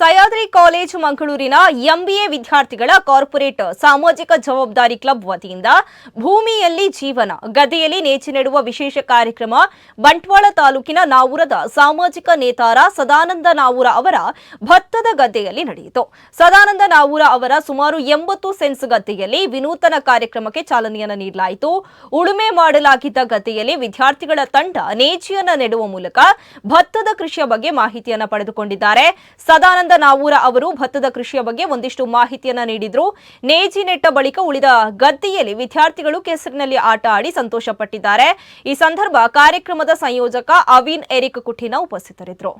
Sahyadri college ಮಂಗಳೂರಿನ MBA ವಿದ್ಯಾರ್ಥಿಗಳ corporate ಸಾಮಾಜಿಕ ಜವಾಬ್ದಾರಿ ಕ್ಲಬ್ ವತಿಯಿಂದ ಭೂಮಿಯಲ್ಲಿ ಜೀವನ, ಗದ್ದೆಯಲ್ಲಿ ನೇಚಿ ನೆಡುವ ವಿಶೇಷ ಕಾರ್ಯಕ್ರಮ ಬಂಟ್ವಾಳ ತಾಲೂಕಿನ ನಾವೂರದ ಸಾಮಾಜಿಕ ನೇತಾರ ಸದಾನಂದ ನಾವೂರ ಅವರ ಭತ್ತದ ಗದ್ದೆಯಲ್ಲಿ ನಡೆಯಿತು. ಸದಾನಂದ ನಾವೂರ ಅವರ ಸುಮಾರು ಎಂಬತ್ತು ಸೆನ್ಸ್ ಗದ್ದೆಯಲ್ಲಿ ವಿನೂತನ ಕಾರ್ಯಕ್ರಮಕ್ಕೆ ಚಾಲನೆಯನ್ನು ನೀಡಲಾಯಿತು. ಉಳುಮೆ ಮಾಡಲಾಗಿದ್ದ ಗದ್ದೆಯಲ್ಲಿ ವಿದ್ಯಾರ್ಥಿಗಳ ತಂಡ ನೇಚಿಯನ್ನು ನೆಡುವ ಮೂಲಕ ಭತ್ತದ ಕೃಷಿಯ ಬಗ್ಗೆ ಮಾಹಿತಿಯನ್ನು ಪಡೆದುಕೊಂಡಿದ್ದಾರೆ. ಸದಾನಂದ ನಾವೂರ ಅವರು ಭತ್ತದ ಕೃಷಿಯ ಬಗ್ಗೆ ಒಂದಿಷ್ಟು ಮಾಹಿತಿಯನ್ನ ನೀಡಿದ್ರು. ನೇಜಿ ನೆಟ್ಟ ಬಳಿಕ ಉಳಿದ ಗದ್ದೆಯಲ್ಲಿ ವಿದ್ಯಾರ್ಥಿಗಳು ಕೆಸರಿನಲ್ಲಿ ಆಟ ಆಡಿ ಸಂತೋಷ ಪಟ್ಟಿದ್ದಾರೆ ಈ ಸಂದರ್ಭ ಕಾರ್ಯಕ್ರಮದ ಸಂಯೋಜಕ ಅವಿನ್ ಎರಿಕ್ ಕುಠಿನ ಉಪಸ್ಥಿತರಿದ್ದರು.